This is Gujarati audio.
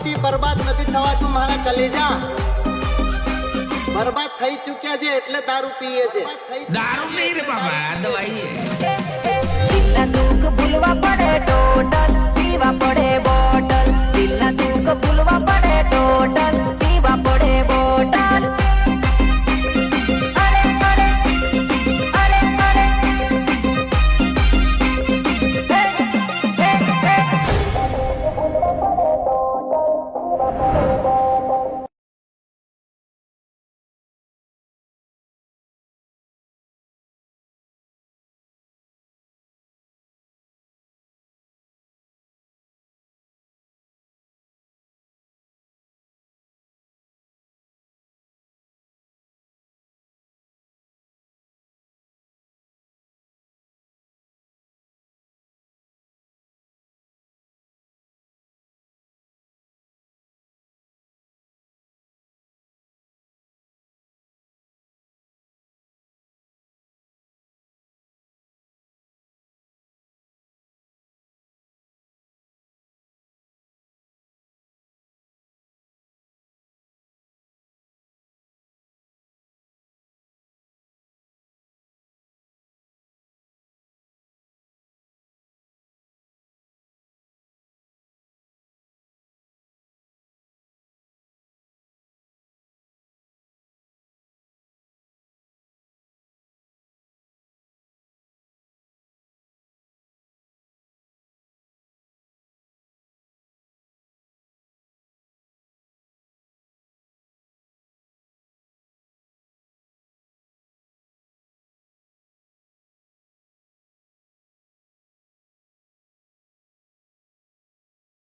બરબાદ નથી થવાતું, મારા કલેજા. બરબાદ થઈ ચૂક્યા છે એટલે દારૂ પીએ છે. દારૂ નહીં રે બાબા દવાઈ